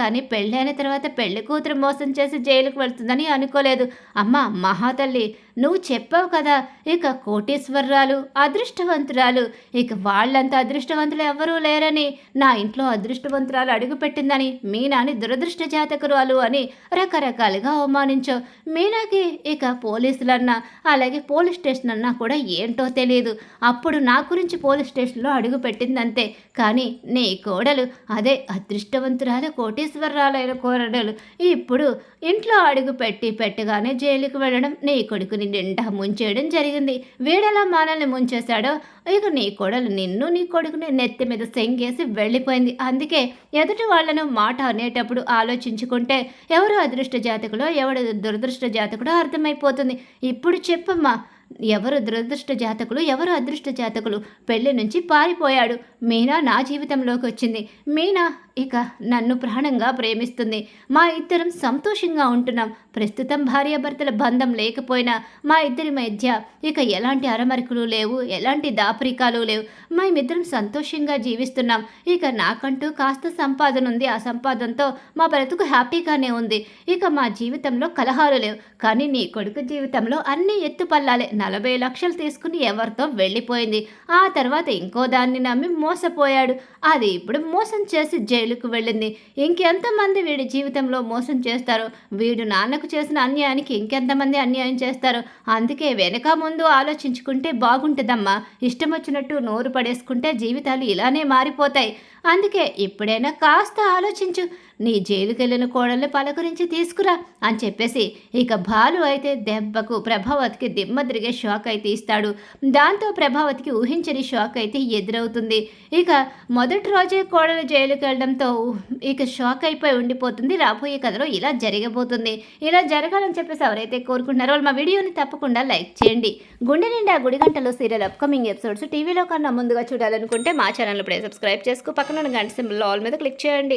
కానీ పెళ్ళైన తర్వాత పెళ్ళి కూతురు మోసం చేసి జైలుకు వెళ్తుందని అనుకోలేదు. అమ్మ మహాతల్లి నువ్వు చెప్పావు కదా ఇక కోటీశ్వరరాలు అదృష్టవంతురాలు. ఇక వాళ్ళంత అదృష్టవంతులు ఎవరూ లేరని నా ఇంట్లో అదృష్టవంతురాలు అడుగుపెట్టిందని మీనాని దురదృష్ట జాతకురాలు అని రకరకాలుగా అవమానించావు మీనాకి ఇక పోలీసులన్నా అలాగే పోలీస్ స్టేషన్ అన్నా కూడా ఏంటో తెలియదు అప్పుడు నా గురించి పోలీస్ స్టేషన్లో అడుగు పెట్టిందంతే కానీ నీ కోడలు అదే అదృష్టవంతురాలు కోటీశ్వరరాలైన కోరడలు. ఇప్పుడు ఇంట్లో అడుగు పెట్టి పెట్టగానే జైలుకు వెళ్ళడం నీ కొడుకుని నిండా ముంచేయడం జరిగింది. వీడెలా మనల్ని ముంచేశాడో? ఇక నీ కొడలు నిన్ను నీ కొడుకుని నెత్తి మీద సెంగేసి వెళ్ళిపోయింది. అందుకే ఎదుటి వాళ్ళను మాట అనేటప్పుడు ఆలోచించుకుంటే ఎవరు అదృష్ట జాతకులో ఎవడు దురదృష్ట జాతకుడో అర్థమైపోతుంది. ఇప్పుడు చెప్పమ్మా ఎవరు దురదృష్ట జాతకులు ఎవరు అదృష్ట జాతకులు? పెళ్ళి నుంచి పారిపోయాడు. మీనా నా జీవితంలోకి వచ్చింది. మీనా ఇక నన్ను ప్రాణంగా ప్రేమిస్తుంది. మా ఇద్దరం సంతోషంగా ఉంటున్నాం. ప్రస్తుతం భార్యాభర్తల బంధం లేకపోయినా మా ఇద్దరి మధ్య ఇక ఎలాంటి అరమరికలు లేవు ఎలాంటి దాపరికాలు లేవు. మేమిద్దరం సంతోషంగా జీవిస్తున్నాం. ఇక నాకంటూ కాస్త సంపాదన ఉంది. ఆ సంపాదనతో మా బ్రతుకు హ్యాపీగానే ఉంది. ఇక మా జీవితంలో కలహాలు లేవు. కానీ నీ కొడుకు జీవితంలో అన్ని ఎత్తుపల్లాలే నలభై లక్షలు తీసుకుని ఎవరితో వెళ్ళిపోయింది. ఆ తర్వాత ఇంకో దాన్ని నమ్మి మోసపోయాడు. అది ఇప్పుడు మోసం చేసి జైలుకు వెళ్ళింది. ఇంకెంతమంది వీడి జీవితంలో మోసం చేస్తారు? వీడు నాన్నకు చేసిన అన్యాయానికి ఇంకెంతమంది అన్యాయం చేస్తారు? అందుకే వెనక ముందు ఆలోచించుకుంటే బాగుంటుందమ్మా. ఇష్టం వచ్చినట్టు నోరు పడేసుకుంటే జీవితాలు ఇలానే మారిపోతాయి. అందుకే ఇప్పుడైనా కాస్త ఆలోచించు. నీ జైలుకెళ్ళిన కోడల్ని పలకరించి తీసుకురా అని చెప్పేసి ఇక బాలు అయితే దెబ్బకు ప్రభావతికి దిమ్మ తిరిగే షాక్ అయితే ఇస్తాడు. దాంతో ప్రభావతికి ఊహించని షాక్ అయితే ఎదురవుతుంది. ఇక మొదటి రోజే కోడలు జైలుకి వెళ్ళడంతో ఇక షాక్ అయిపోయి ఉండిపోతుంది. రాబోయే కథలో ఇలా జరగబోతుంది. ఇలా జరగాలని చెప్పేసి ఎవరైతే కోరుకుంటున్నారో వాళ్ళు మా వీడియోని తప్పకుండా లైక్ చేయండి. గుండె నిండా గుడి గంటలో సీరియల్ అప్కమింగ్ ఎపిసోడ్స్ టీవీలో కన్నా ముందుగా చూడాలనుకుంటే మా ఛానల్ ఇప్పుడే సబ్స్క్రైబ్ చేసుకో. పక్కన ఉన్న గంట సింబల్ ఆల్ మీద క్లిక్ చేయండి.